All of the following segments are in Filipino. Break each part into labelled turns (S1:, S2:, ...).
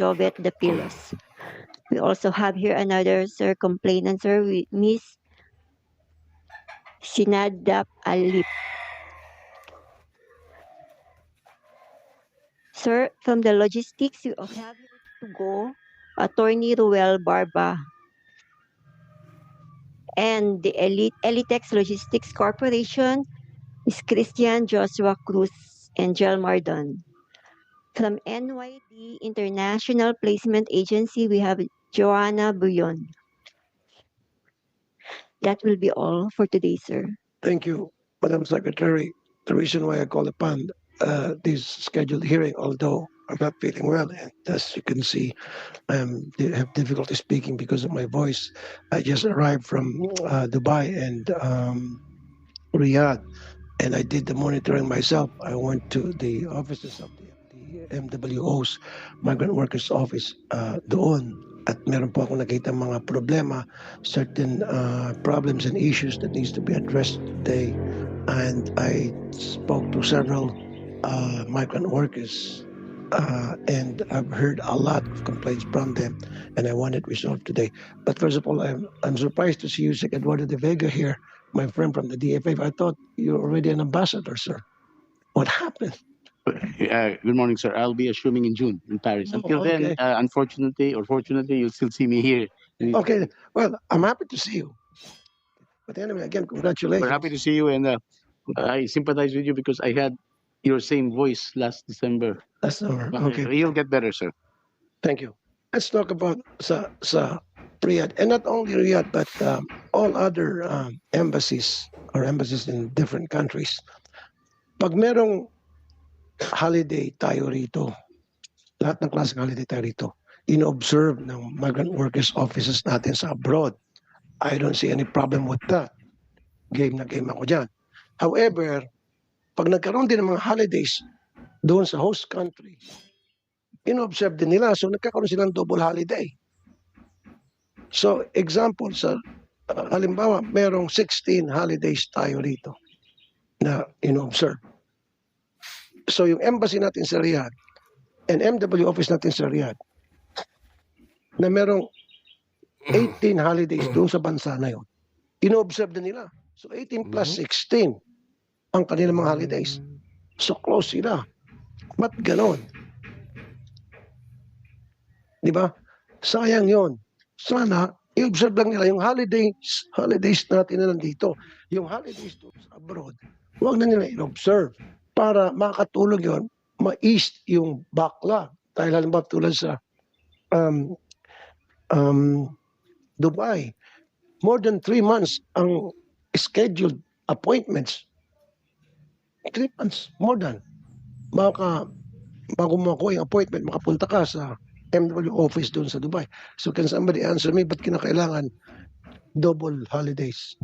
S1: Jovet De Pilos. We also have here another sir complainant sir with Miss Sinadap Alip. Sir, from the logistics, you have to go Attorney Ruel Barba and the Elite Elitex Logistics Corporation is Christian Joshua Cruz and Jel Mardon. From NYD International Placement Agency, we have Joanna Buyon. That will be all for today, sir.
S2: Thank you, Madam Secretary. The reason why I call upon uh, this scheduled hearing, although I'm not feeling well, and as you can see, I have difficulty speaking because of my voice. I just arrived from uh, Dubai and um, Riyadh, and I did the monitoring myself. I went to the offices of the MWO's Migrant Workers Office uh, doon at meron po ako nakita mga problema certain uh, problems and issues that needs to be addressed today. And I spoke to several uh, migrant workers, uh, and I've heard a lot of complaints from them, and I want it resolved today. But first of all, I'm, I'm surprised to see you, Sec Eduardo de Vega here, my friend from the DFA. I thought you're already an ambassador, sir. What happened?
S3: Uh, good morning, sir. I'll be assuming in June in Paris.
S2: Oh,
S3: Until
S2: okay.
S3: then, uh, unfortunately or fortunately, you'll still see me here.
S2: Okay, well, I'm happy to see you. But anyway, again, congratulations.
S3: We're happy to see you, and uh, I sympathize with you because I had your same voice last December.
S2: That's all right. Okay.
S3: You'll get better, sir.
S2: Thank you. Let's talk about sa sa Riyadh, and not only Riyadh, but um, all other um, embassies or embassies in different countries. Pag merong holiday tayo rito, lahat ng klaseng holiday tayo rito, in-observe ng migrant workers offices natin sa abroad. I don't see any problem with that. Game na game ako dyan. However, pag nagkaroon din ng mga holidays doon sa host country, in-observe din nila. So nagkakaroon silang double holiday. So example sa uh, halimbawa merong 16 holidays tayo rito na in-observe. So yung embassy natin sa Riyadh and MW office natin sa Riyadh na merong 18 holidays doon sa bansa na yun. In-observe din nila. So 18 plus 16 ang kanilang mga holidays. So close sila. Ba't ganon? Di ba? Sayang yon. Sana, i-observe lang nila yung holidays, holidays natin na nandito. Yung holidays doon sa abroad, huwag na nila i-observe para makatulong yon ma-east yung backlog. Dahil halimbawa tulad sa um, um, Dubai, more than three months ang scheduled appointments. Three months, more than. Baka, bago mo ako yung appointment, makapunta ka sa MW office doon sa Dubai. So can somebody answer me, ba't kinakailangan double holidays?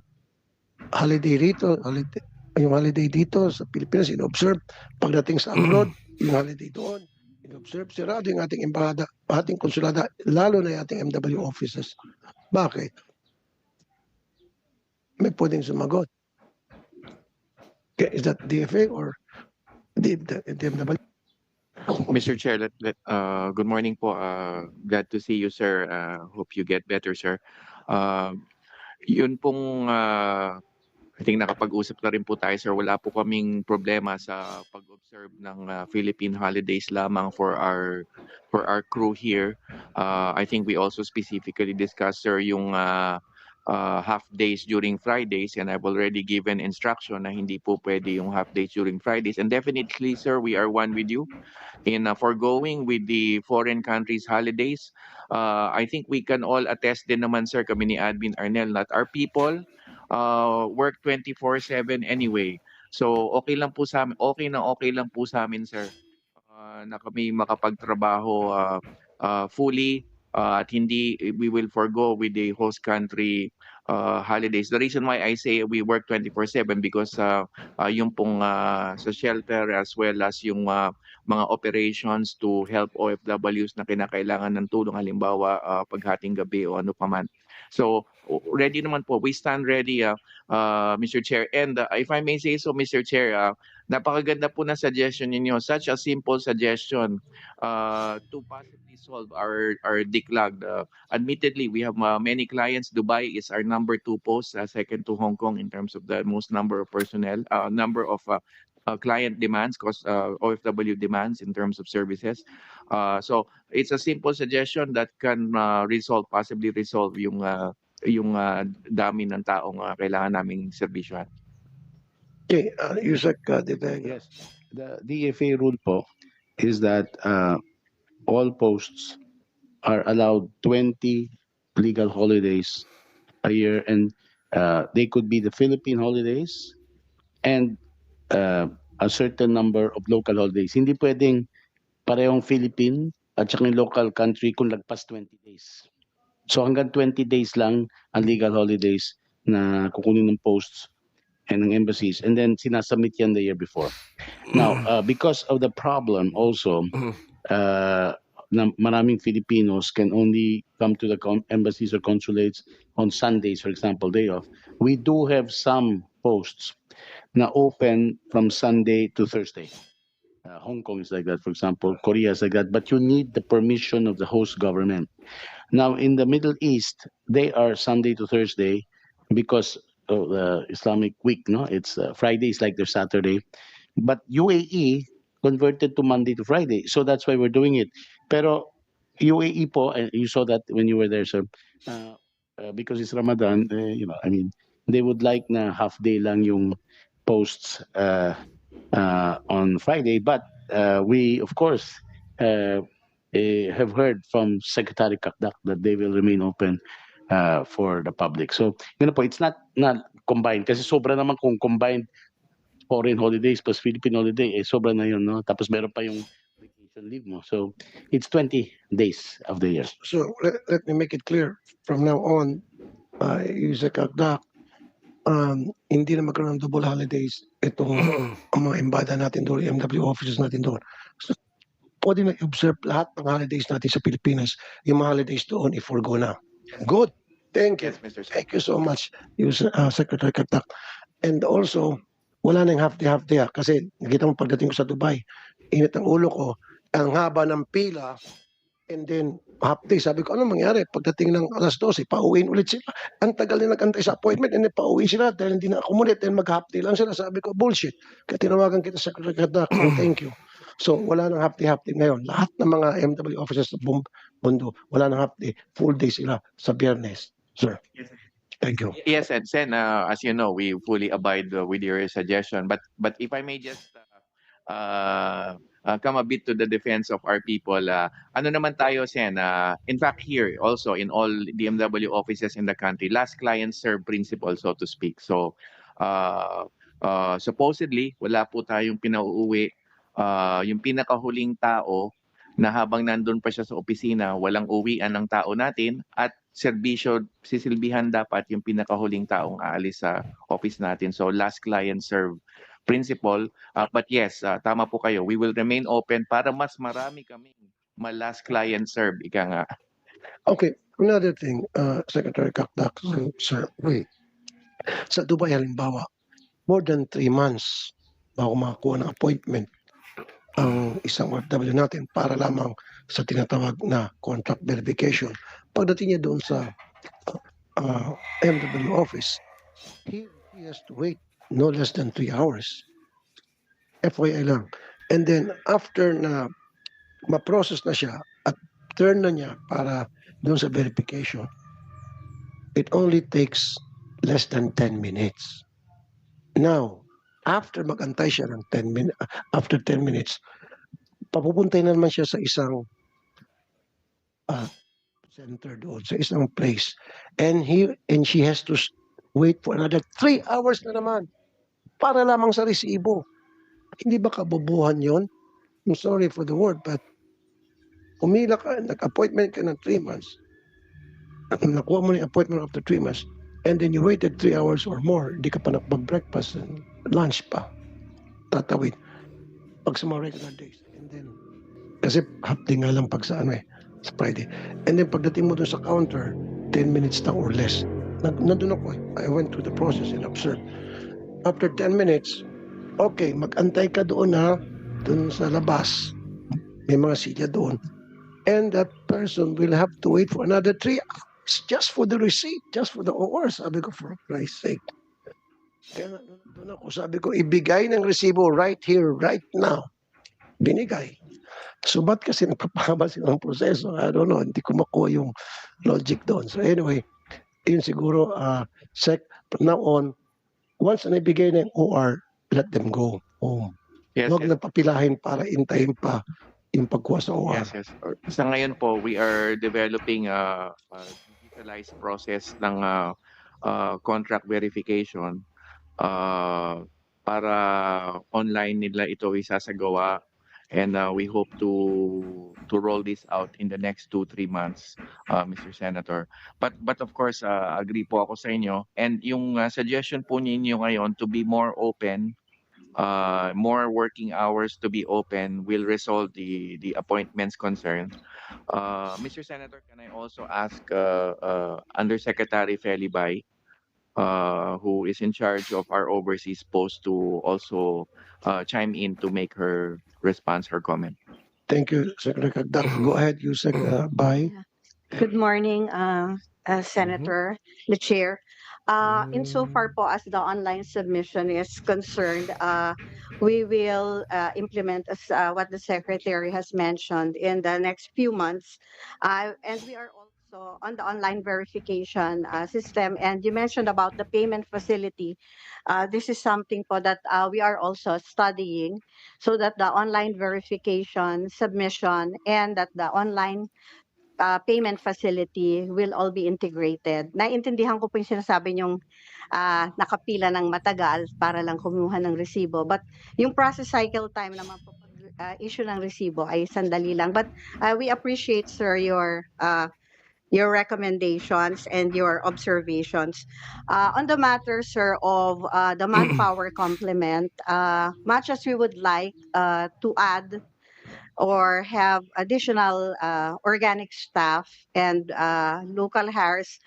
S2: Holiday rito, holiday, yung holiday dito sa Pilipinas, in-observe. Pagdating sa abroad, yung holiday doon, in-observe. Sirado yung ating embahada, ating konsulada, lalo na yung ating MW offices. Bakit? May pwedeng sumagot. Is that DFA or the, the, the MW?
S4: Mr. Chair, let, let, uh, good morning po. Uh, glad to see you, sir. Uh, hope you get better, sir. Uh, yun pong, uh, I think nakapag-usap na rin po tayo, sir. Wala po kaming problema sa pag-observe ng uh, Philippine holidays lamang for our for our crew here. Uh, I think we also specifically discussed, sir, yung uh, uh, half days during Fridays and I've already given instruction na hindi po pwede yung half days during Fridays. And definitely, sir, we are one with you in uh, foregoing with the foreign countries holidays. Uh, I think we can all attest din naman, sir, kami ni Admin Arnel, that our people uh, work 24/7 anyway. So okay lang po sa amin, okay na okay lang po sa amin, sir. Uh, na kami makapagtrabaho uh, uh, fully uh, at hindi we will forgo with the host country uh, holidays. The reason why I say we work 24/7 because uh, uh, yung pong uh, sa shelter as well as yung uh, mga operations to help OFWs na kinakailangan ng tulong halimbawa uh, paghating gabi o ano paman. So ready naman po. We stand ready, uh, uh, Mr. Chair. And uh, if I may say so, Mr. Chair, uh, napakaganda po na suggestion ninyo. Such a simple suggestion uh, to possibly solve our our declag. Uh, admittedly, we have uh, many clients. Dubai is our number two post, uh, second to Hong Kong in terms of the most number of personnel, uh, number of uh, uh, client demands, cost uh, OFW demands in terms of services. Uh, so it's a simple suggestion that can uh, resolve, possibly resolve yung uh, yung uh, dami ng taong uh, kailangan naming serbisyohan.
S2: Okay, uh, Yusek uh.
S5: Yes, the DFA rule po is that uh, all posts are allowed 20 legal holidays a year and uh, they could be the Philippine holidays and uh, a certain number of local holidays. Hindi pwedeng parehong Philippine at saka yung local country kung lagpas 20 days. So hanggang 20 days lang ang legal holidays na kukunin ng posts and ng embassies and then sinasubmit yan the year before. Now, uh, because of the problem also, uh, na maraming Filipinos can only come to the embassies or consulates on Sundays, for example, day off. We do have some posts na open from Sunday to Thursday. Uh, Hong Kong is like that, for example. Korea is like that. But you need the permission of the host government. Now, in the Middle East, they are Sunday to Thursday because of the Islamic week, no? It's uh, Friday is like their Saturday. But UAE converted to Monday to Friday. So that's why we're doing it. Pero UAE po, and you saw that when you were there, sir, uh, uh, because it's Ramadan, uh, you know, I mean, they would like na half day lang yung posts uh, uh, on Friday. But uh, we, of course, uh, eh, have heard from Secretary Kakdak that they will remain open uh, for the public. So, yun po, it's not not combined kasi sobra naman kung combined foreign holidays plus Philippine holiday, eh sobra na yun, no? Tapos meron pa yung vacation leave mo. So, it's 20 days of the year.
S2: So let, let me make it clear from now on, uh, Yusek Akdak, um, hindi na magkaroon ng double holidays itong ang mga embada natin doon, MW offices natin doon. So, pwede na i-observe lahat ng holidays natin sa Pilipinas, yung mga holidays doon, i-forgo na. Good. Thank you.
S4: Yes, Mr.
S2: Thank you so much, Yus, uh, Secretary Katak. And also, wala nang half day, half day. ah. Kasi nakita mo pagdating ko sa Dubai, init ang ulo ko, ang haba ng pila, and then half day. Sabi ko, ano mangyari? Pagdating ng alas 12, pauwiin ulit sila. Ang tagal na nagantay sa appointment, and then pauwiin sila dahil hindi na-accommodate, then mag-half day lang sila. Sabi ko, bullshit. Kaya tinawagan kita, Katak. Oh, thank you. So, wala nang half day, half day ngayon. Lahat ng mga MW officers sa buong mundo, wala nang half day. Full day sila sa biyernes. Sir.
S4: Yes, sir.
S2: Thank you.
S4: Yes, and Sen, uh, as you know, we fully abide uh, with your suggestion. But but if I may just uh, uh, uh, come a bit to the defense of our people, uh, ano naman tayo, Sen? Uh, in fact, here also in all DMW offices in the country, last client serve principle, so to speak. So uh, uh, supposedly, wala po tayong pinauuwi. Uh, yung pinakahuling tao na habang nandun pa siya sa opisina, walang uwian ng tao natin at serbisyo, sisilbihan dapat yung pinakahuling taong aalis sa office natin. So last client serve principle. Uh, but yes, uh, tama po kayo. We will remain open para mas marami kaming ma-last client serve. Ika nga.
S2: Okay, another thing, uh, Secretary Kakdak, sir, wait. Sa Dubai halimbawa, more than three months bago makakuha ng appointment ang isang OFW natin para lamang sa tinatawag na contract verification. Pagdating niya doon sa uh, MW office, he, he has to wait no less than three hours. FYI lang. And then after na ma-process na siya at turn na niya para doon sa verification, it only takes less than 10 minutes. Now, after magantay siya ng 10 minutes, after 10 minutes, papupuntay na naman siya sa isang uh, center doon, sa isang place. And he and she has to wait for another 3 hours na naman para lamang sa resibo. Hindi ba kabobohan yon? I'm sorry for the word, but umila ka, nag-appointment ka ng 3 months, nakuha mo na appointment after 3 months, and then you waited 3 hours or more, hindi ka pa nakapag-breakfast and lunch pa. Tatawid. Pag sa mga regular days. And then, kasi day nga lang pag sa ano eh, sa Friday. And then pagdating mo doon sa counter, 10 minutes lang or less. Nandun ako eh. I went through the process and observed. After 10 minutes, okay, mag-antay ka doon ha, doon sa labas. May mga silya doon. And that person will have to wait for another 3 hours just for the receipt, just for the OR. Sabi ko, for Christ's sake. Kaya doon ako, sabi ko, ibigay ng resibo right here, right now. Binigay. So, ba't kasi nagpapahaba sila ng proseso? I don't know. Hindi ko makuha yung logic doon. So, anyway, yun siguro, uh, sec, from now on, once na ibigay na yung OR, let them go home.
S4: Yes,
S2: Huwag
S4: yes.
S2: na papilahin para intayin pa yung pagkuha sa OR.
S4: Yes, yes. Sa ngayon po, we are developing a, a digitalized process ng uh, uh, contract verification uh, para online nila ito isasagawa and uh, we hope to to roll this out in the next two three months uh, Mr. Senator but but of course uh, agree po ako sa inyo and yung uh, suggestion po ninyo ngayon to be more open uh, more working hours to be open will resolve the the appointments concern. Uh, Mr. Senator, can I also ask uh, uh, Undersecretary Felibay, uh, who is in charge of our overseas post, to also uh, chime in to make her response, her comment?
S2: Thank you, Secretary Kagdak. Go ahead, you sec, uh, bye.
S6: Good morning, uh, uh, Senator, the Chair. Uh, Insofar po as the online submission is concerned, uh, we will uh, implement as uh, what the Secretary has mentioned in the next few months. Uh, And we are also on the online verification uh, system. And you mentioned about the payment facility. Uh, This is something po that uh, we are also studying so that the online verification, submission, and that the online uh, payment facility will all be integrated. Naintindihan ko po yung sinasabi niyong ah, nakapila ng matagal para lang kumuha ng resibo. But yung process cycle time naman po ah, issue ng resibo ay sandali lang. But ah, we appreciate, sir, your uh, your recommendations and your observations. Uh, on the matter, sir, of uh, the manpower complement, uh, much as we would like uh, to add or have additional uh, organic staff and uh, local hires,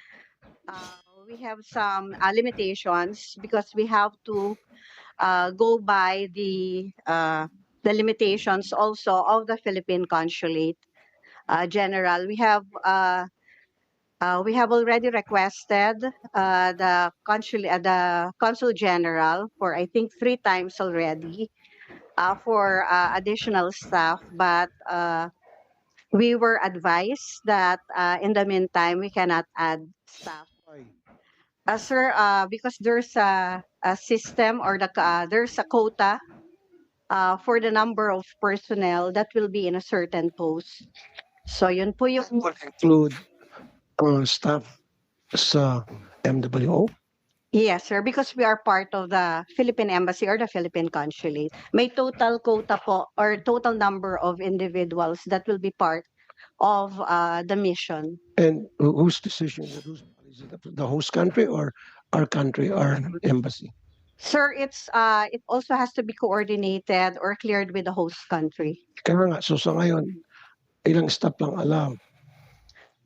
S6: uh, we have some uh, limitations because we have to uh, go by the uh, the limitations also of the Philippine Consulate uh, General. We have uh, uh, we have already requested uh, the consul uh, the Consul General for I think three times already uh, for uh, additional staff, but uh, we were advised that uh, in the meantime we cannot add staff. Uh, sir, uh, because there's a, a system or the there's a quota uh, for the number of personnel that will be in a certain post. So yun po yung
S2: Will include uh, staff sa MWO.
S6: Yes, sir, because we are part of the Philippine Embassy or the Philippine Consulate. May total quota po or total number of individuals that will be part of uh, the mission.
S2: And who- whose decision? Whose is it the host country or our country, our embassy?
S6: Sir, it's uh, it also has to be coordinated or cleared with the host country.
S2: Kaya nga, so sa ngayon, ilang staff lang alam.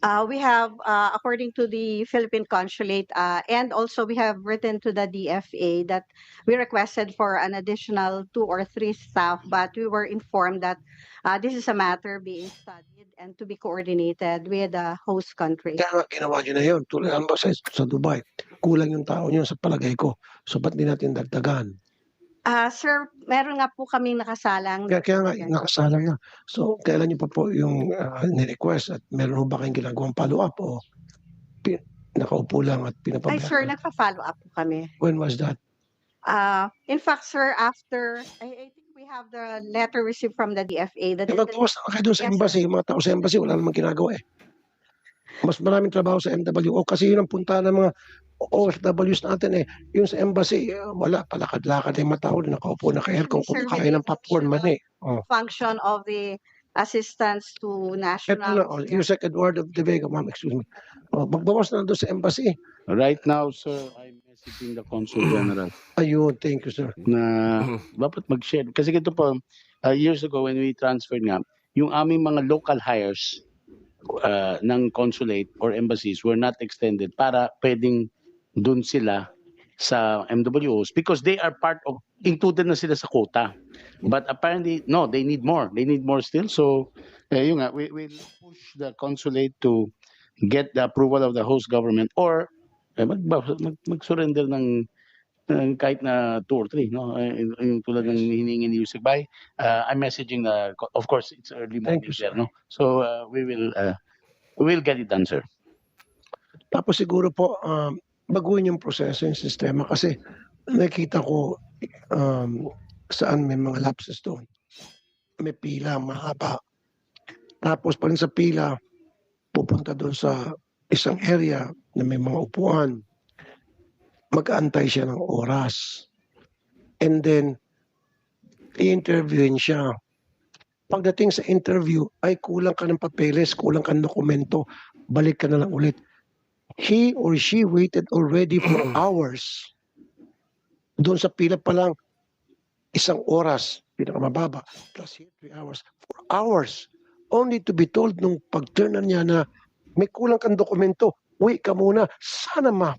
S6: Uh, we have, uh, according to the Philippine Consulate, uh, and also we have written to the DFA that we requested for an additional two or three staff, but we were informed that uh, this is a matter being studied and to be coordinated with the host country.
S2: Kaya nga, ginawa nyo na yun. Tulad ang sa, sa Dubai, kulang yung tao nyo sa palagay ko. So, ba't di natin dagdagan?
S6: Uh, sir, meron nga po kaming nakasalang.
S2: Kaya, kaya nga,
S6: Okay.
S2: nakasala niya. So, kailan niyo pa po yung uh, ni-request at meron ho ba kayong ginagawang follow-up o pi- nakaupo lang at
S6: Ay,
S2: pinapabayaan?
S6: sir, nagpa-follow up po kami.
S2: When was that?
S6: Uh, in fact, sir, after, I, I think we have the letter received from the DFA that
S2: Eh,
S6: the
S2: magbawas na kayo doon sa
S6: Yes, sir.
S2: embassy. Yung mga tao sa embassy, wala namang ginagawa eh. Mas maraming trabaho sa MWO kasi yun ang punta ng mga OFWs natin eh. Yung sa embassy, eh, wala. Palakad-lakad yung mga tao. Nakaupo na kung
S6: Sir,
S2: kumakain ng popcorn man eh. Oh.
S6: function of the assistance to
S2: Ito
S6: national.
S2: na, oh, Yusek Eduardo de Vega, ma'am, excuse me. Oh, magbawas na doon sa embassy.
S5: Right now, sir, I'm messaging the Consul General
S2: Ayun, thank you, sir.
S5: na dapat mag-share. Kasi ito po, uh, years ago when we transferred nga, yung aming mga local hires, uh, ng consulate or embassies were not extended para pwedeng dun sila sa MWOs because they are part of included na sila sa quota. But apparently no, they need more. They need more still. So eh, yun nga, we will push the consulate to get the approval of the host government or eh, mag, mag, mag-surrender ng ng kahit na two or three, no? Yung, tulad ng hiningi ni Yusek Bay, uh, I'm messaging the, of course, it's early morning there, no? So uh, we will, uh, we will get it done, sir.
S2: Tapos siguro po, um, baguhin yung proseso, yung sistema. Kasi nakita ko um, saan may mga lapses doon. May pila, mahaba. Tapos pa rin sa pila, pupunta doon sa isang area na may mga upuan. Mag-aantay siya ng oras. And then, i-interviewin siya. Pagdating sa interview, ay kulang ka ng papeles, kulang ka ng dokumento, balik ka na lang ulit he or she waited already for hours. Doon sa pila pa lang, isang oras, pinakamababa, plus here, three hours, four hours. Only to be told nung pag-turn niya na may kulang kang dokumento, uwi ka muna, sana ma.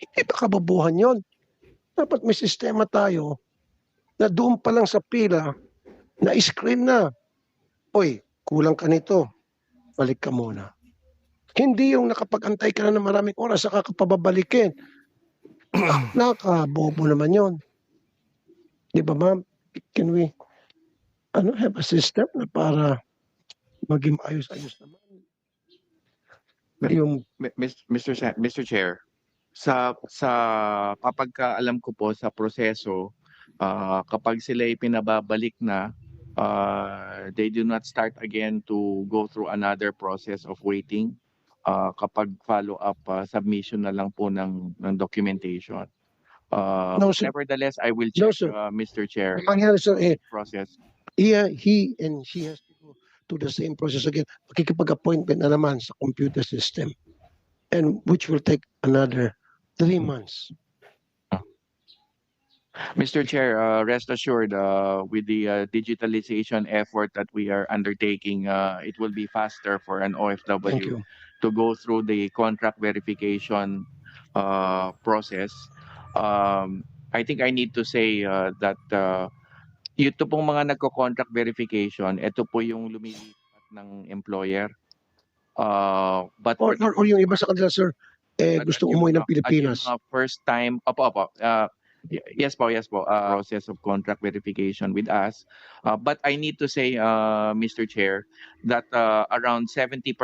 S2: Hindi ba kababuhan yon? Dapat may sistema tayo na doon pa lang sa pila, na screen na. Oy, kulang ka nito, balik ka muna. Hindi yung nakapag-antay ka na ng maraming oras saka ka pababalikin. Nakabobo naman yon. Di ba ma'am? Can we ano, have a system na para maging ayos-ayos naman? Yung
S4: Mr. Sa- Mr. Chair, sa sa kapag ka alam ko po sa proseso, ah, kapag sila ay pinababalik na, ah, they do not start again to go through another process of waiting. Ah, kapag follow up ah, submission na lang po ng ng documentation. Ah,
S2: No, sir.
S4: nevertheless, I will
S2: No,
S4: check
S2: sir.
S4: ah, Mr. Chair
S2: ang mangyari sir, eh,
S4: process.
S2: he, he and she has to go to the same process again. Makikipag-appointment na naman sa computer system. And which will take another three months.
S4: Mr. Chair, uh, rest assured, uh, with the uh, digitalization effort that we are undertaking, uh, it will be faster for an OFW to go through the contract verification uh, process. Um, I think I need to say uh, that uh, ito pong mga nagko-contract verification, ito po yung lumilipat ng employer. Uh, but
S2: Or, or, or yung iba sa kanila sir, eh,
S4: At-
S2: gusto umuwi ng
S4: at
S2: Pilipinas.
S4: yung mga first time, opo, opo. Uh, yes po, yes po. Uh, process of contract verification with us. Uh, but I need to say, uh, Mr. Chair, that uh, around 70%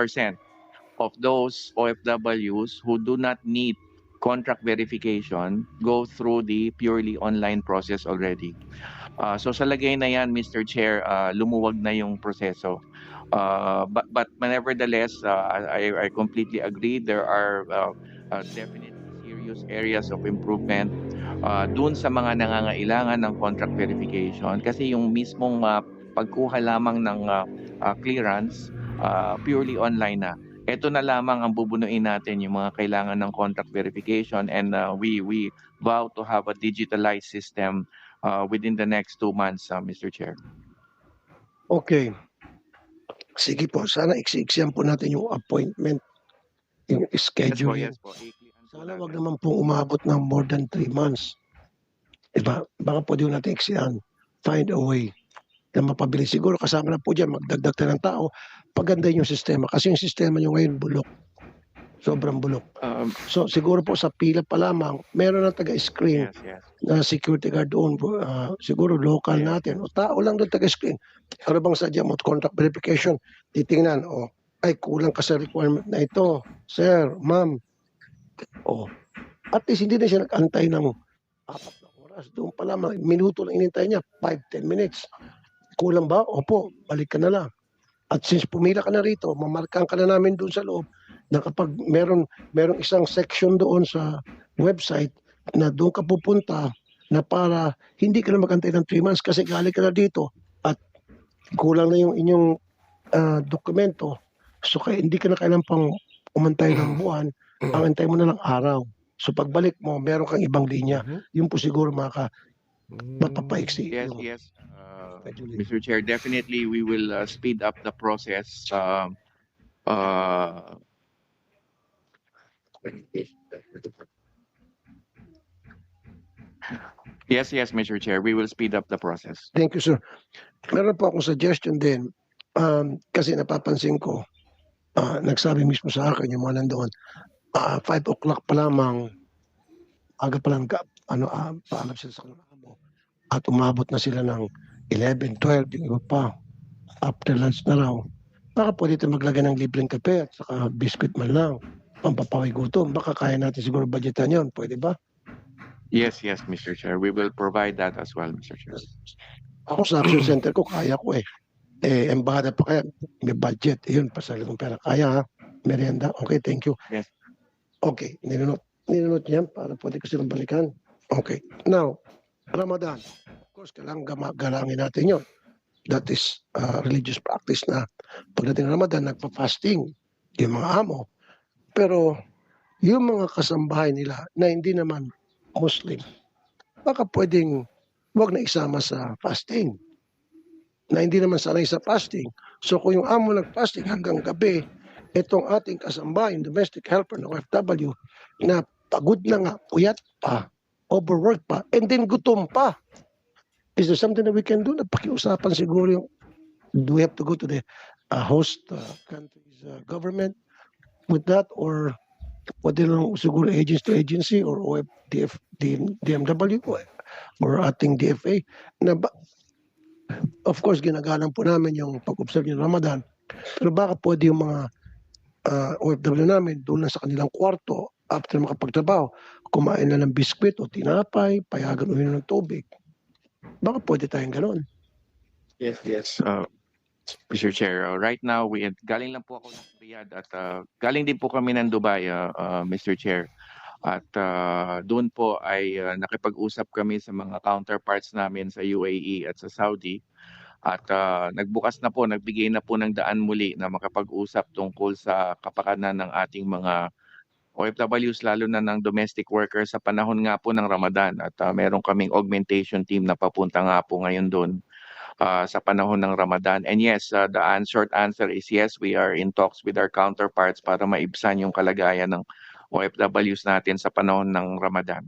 S4: of those OFWs who do not need contract verification go through the purely online process already. Uh, so sa lagay na yan, Mr. Chair, uh, lumuwag na yung proseso. Uh, but but nevertheless, uh, I, I completely agree. There are uh, uh, definitely serious areas of improvement uh, dun sa mga nangangailangan ng contract verification kasi yung mismong uh, pagkuha lamang ng uh, uh, clearance uh, purely online na. Ito na lamang ang bubunuin natin yung mga kailangan ng contract verification and uh, we we vow to have a digitalized system uh, within the next two months, uh, Mr. Chair.
S2: Okay. Sige po, sana iksi-iksiyan po natin yung appointment, yung
S4: Yes po,
S2: schedule.
S4: yes po. Iklian po
S2: Sana wag naman pong umabot ng more than three months. Diba? Baka pwede natin iksiyan. Find a way na mapabilis. Siguro kasama na po dyan, magdagdag tayo ng tao. Paganda yung sistema. Kasi yung sistema nyo ngayon bulok. Sobrang bulok.
S4: Um,
S2: So siguro po sa pila pa lamang, meron na taga-screen
S4: yes, yes.
S2: na security guard doon. ah, siguro local
S4: Yeah.
S2: natin. O tao lang doon taga-screen. Ano bang sadya mo? Contract verification. Titingnan. O, ay kulang ka sa requirement na ito. Sir, ma'am. O, at least hindi na siya nag-antay ng apat na oras. Doon pa lamang, minuto lang inintay niya. 5-10 minutes. Kulang ba? Opo, balik ka na lang. At since pumila ka na rito, mamarkahan ka na namin doon sa loob na kapag meron, meron isang section doon sa website na doon ka pupunta na para hindi ka na magantay ng 3 months kasi galing ka na dito at kulang na yung inyong ah, dokumento. So kaya hindi ka na kailangan pang umantay ng buwan, ang antay mo na lang araw. So pagbalik mo, meron kang ibang linya. Yun po siguro maka mapapaiksi
S4: Yes,
S2: yung
S4: yes. Uh. Mr. Chair, definitely we will uh, speed up the process. Um, uh, Yes, yes, Mr. Chair, we will speed up the process.
S2: Thank you, sir. Meron po akong suggestion din. Um, kasi napapansin ko, ah, nagsabi mismo sa akin yung mga nandoon, ah, 5 o'clock pa lamang, aga pa lang, ka, ano, ah, paalam sila sa kanilang amo. At umabot na sila ng 11, 12, yung iba pa. After lunch na raw. Baka pwede tayo maglagay ng libreng kape at saka biscuit man lang. Pampapawi gutom. Baka kaya natin siguro budgetan yon Pwede ba?
S4: Yes, yes, Mr. Chair, we will provide that as well, Mr. Chair.
S2: Ako sa action center ko, kaya ko eh. Eh, embahada pa kaya, may budget. Eh, yun, pasali kong pera. Kaya ha, merienda. Okay, thank you.
S4: Yes.
S2: Okay, ninunot. Ninunot niyan para pwede ko silang balikan. Okay. Now, Ramadan. Of course, kailangan galangin natin yun. That is uh, religious practice na pagdating ng Ramadan, nagpa-fasting yung mga amo. Pero yung mga kasambahay nila na hindi naman Muslim, baka pwedeng wag na isama sa fasting na hindi naman sanay sa fasting. So kung yung amo nag-fasting hanggang gabi, itong ating kasambahay, domestic helper ng OFW, na pagod na nga, puyat pa, overwork pa, and then gutom pa. Is there something that we can do? Napakiusapan siguro yung, do we have to go to the uh, host uh, country's uh, government with that? Or pwede lang siguro agency to agency or OF, DF, DM, DMW or ating DFA na ba, of course, ginagalang po namin yung pag-observe ng Ramadan. Pero baka pwede yung mga uh, OFW namin doon lang sa kanilang kwarto after makapagtrabaho, kumain na ng biskwit o tinapay, payagan uminom ng tubig. Baka pwede tayong gano'n.
S4: Yes, yes. Uh, Mr. Chair, uh, right now, we galing lang po ako ng Riyadh at uh, galing din po kami ng Dubai, uh, uh, Mr. Chair. At uh, doon po ay uh, nakipag-usap kami sa mga counterparts namin sa UAE at sa Saudi. At uh, nagbukas na po, nagbigay na po ng daan muli na makapag-usap tungkol sa kapakanan ng ating mga OFWs, lalo na ng domestic workers sa panahon nga po ng Ramadan. At uh, meron kaming augmentation team na papunta nga po ngayon doon uh, sa panahon ng Ramadan. And yes, uh, the an- short answer is yes, we are in talks with our counterparts para maibsan yung kalagayan ng OFWs natin sa panahon ng Ramadan.